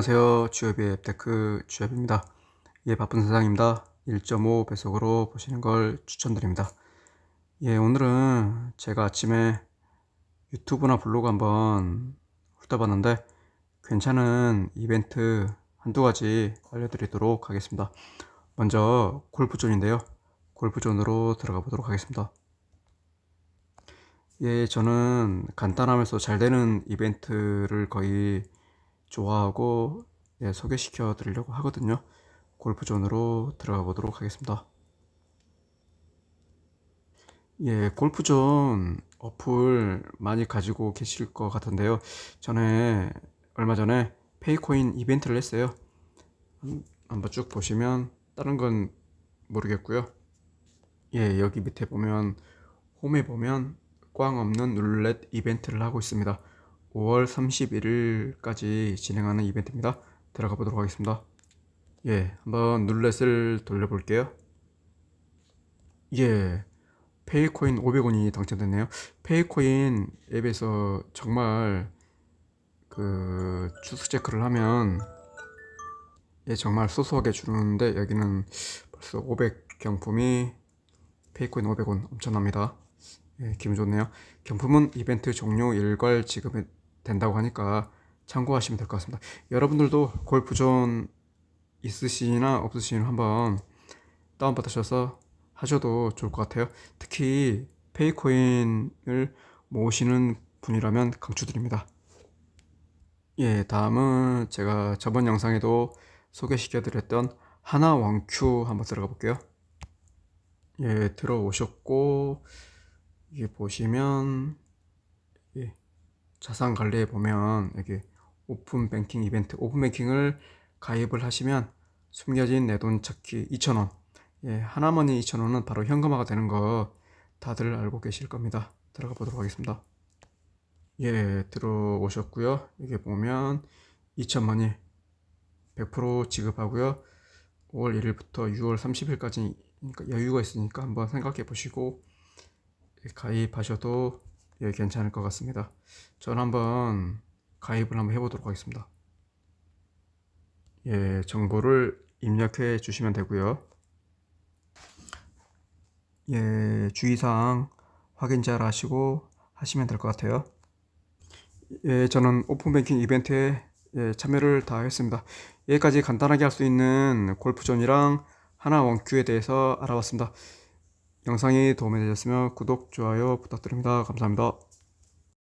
안녕하세요. 주엽의 앱테크 주엽입니다. 예, 바쁜 세상입니다. 1.5 배속으로 보시는 걸 추천드립니다. 예, 오늘은 제가 아침에 유튜브나 블로그 한번 훑어봤는데 괜찮은 이벤트 한두 가지 알려드리도록 하겠습니다. 먼저 골프존인데요. 골프존으로 들어가 보도록 하겠습니다. 예, 저는 간단하면서 잘 되는 이벤트를 거의 좋아하고 예, 소개시켜 드리려고 하거든요. 골프존으로 들어가 보도록 하겠습니다. 예, 골프존 어플 많이 가지고 계실 것 같은데요. 전에 얼마 전에 페이코인 이벤트를 했어요. 한- 한번 쭉 보시면 다른 건 모르겠고요. 예, 여기 밑에 보면 홈에 보면 꽝 없는 룰렛 이벤트를 하고 있습니다. 5월 31일까지 진행하는 이벤트입니다. 들어가 보도록 하겠습니다. 예, 한번 룰렛을 돌려볼게요. 예, 페이코인 500원이 당첨됐네요. 페이코인 앱에서 정말 그 주수 체크를 하면 예, 정말 소소하게 주는데 여기는 벌써 500 경품이 페이코인 500원 엄청납니다. 예, 기분 좋네요. 경품은 이벤트 종료 일괄 지급이 된다고 하니까 참고하시면 될 것 같습니다. 여러분들도 골프존 있으시나 없으시나 한번 다운받으셔서 하셔도 좋을 것 같아요. 특히 페이코인을 모으시는 분이라면 강추드립니다. 예, 다음은 제가 저번 영상에도 소개시켜드렸던 하나 원큐 한번 들어가 볼게요. 예, 들어오셨고 이게 보시면 예, 자산 관리에 보면 여기 오픈 뱅킹 이벤트 오픈 뱅킹을 가입을 하시면 숨겨진 내 돈 찾기 2,000원 예, 하나머니 2,000원은 바로 현금화가 되는 거 다들 알고 계실 겁니다. 들어가 보도록 하겠습니다. 예, 들어오셨고요. 여기 보면 2,000원이 100% 지급하고요. 5월 1일부터 6월 30일까지 여유가 있으니까 한번 생각해 보시고 가입하셔도 예, 괜찮을 것 같습니다. 저는 한번 가입을 한번 해보도록 하겠습니다. 예, 정보를 입력해 주시면 되고요. 예, 주의사항 확인 잘 하시고 하시면 될 것 같아요. 예, 저는 오픈뱅킹 이벤트에 예, 참여를 다 했습니다. 여기까지 간단하게 할 수 있는 골프존이랑 하나 원큐에 대해서 알아봤습니다. 영상이 도움이 되셨으면 구독, 좋아요 부탁드립니다. 감사합니다.